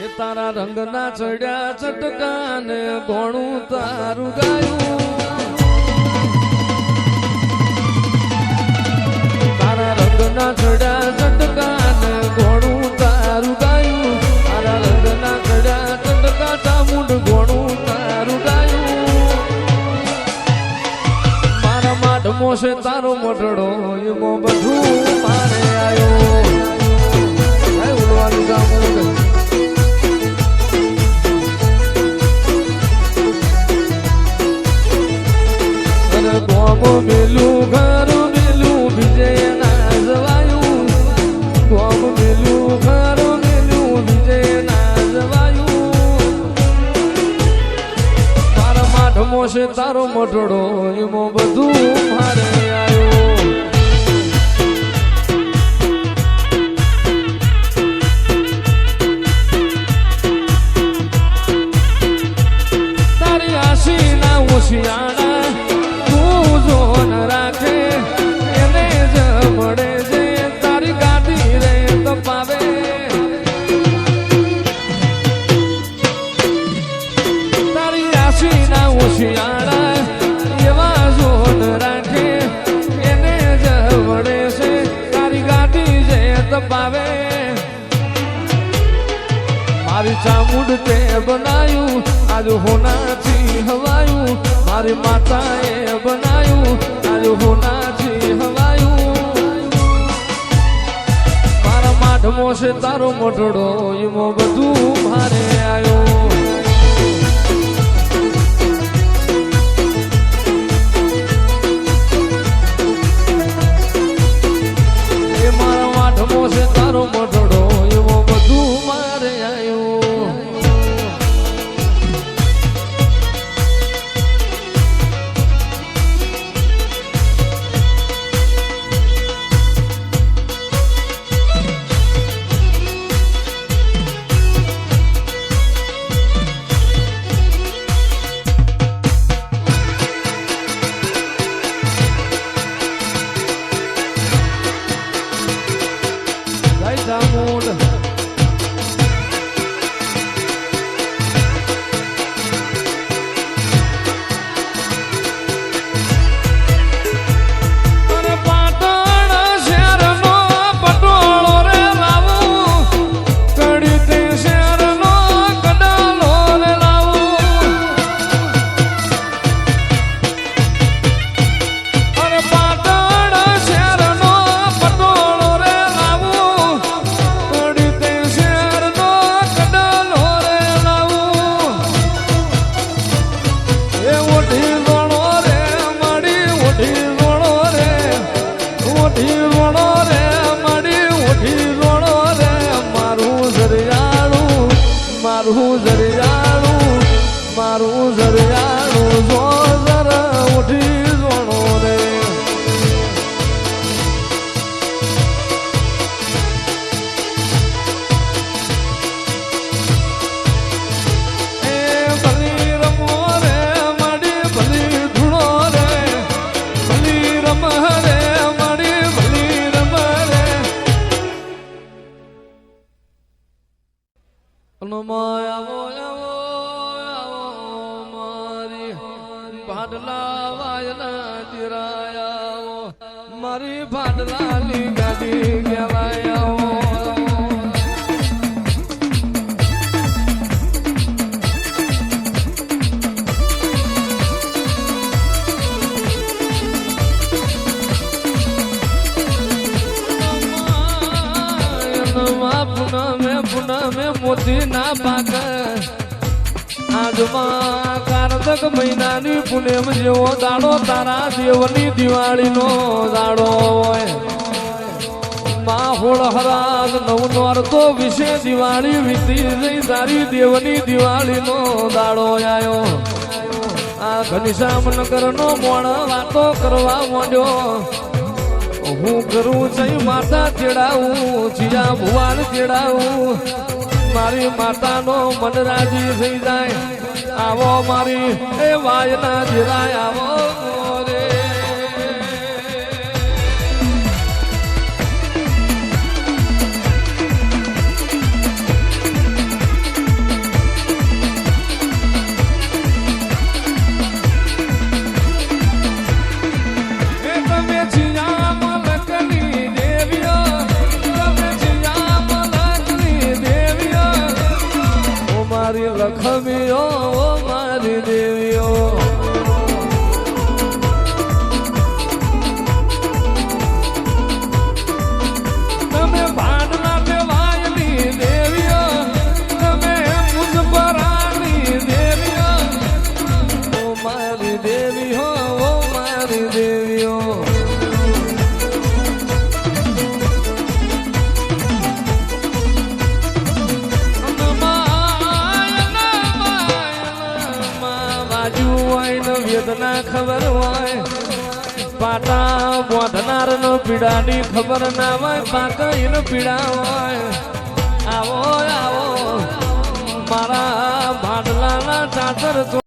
એ તારા રંગના ચડ્યા ચટકાને ઘોણું તારું ગાયું. તારા રંગના ચડ્યા ચટકાને ઘોણું તારું ગાયું. તારા રંગના ચડ્યા ચટકા ચામુંડ ઘોણું તારું ગાયું. મારા માઢ મોશે તારો મટડો એમાં બધું મારે આવ્યો આય મોશે તારો મઢડો એમાં બધું મળે છે, તારી ગાદી જે તપાવે. મારી ચામુંડ તે બનાયું, આજ હોનાથી હવાયું. મારી માતાએ બનાયું, આજ હોનાથી હવાયું. મારા માઠમો છે તારો મોટડો એમાં બધું મારે આવ્યો આવો આવો આવો મારી ભાડલા વાયલા દિરાયા મારી ભાડલાની ગાડી કહેવાય આવો. મોતી ના પાક આજમાં કારતક મહિનાની પુનેમ જેવો દાડો તારા દેવની દિવાળીનો દાડો હોય. માહોળ હરાજ નવ નોરતો વિશે દિવાળી વીતી જઈ તારી દેવની દિવાળીનો દાડો આયો. આ ઘનશ્યામ નગરનો મોણ વાતો કરવા માંડ્યો. હું કરું જઈ માતા તેડાવું જીયા ભુવાન તેડાવું. મારી માતાનો મન રાજી થઈ જાય. આવો મારી એ વાયના જીરાય આવો. holiday વેદના ખબર હોય, પાટા બોધનાર નો પીડાની ખબર ના હોય પાકઈ પીડા હોય. આવો આવો, મારા ભાડલાના ચાદર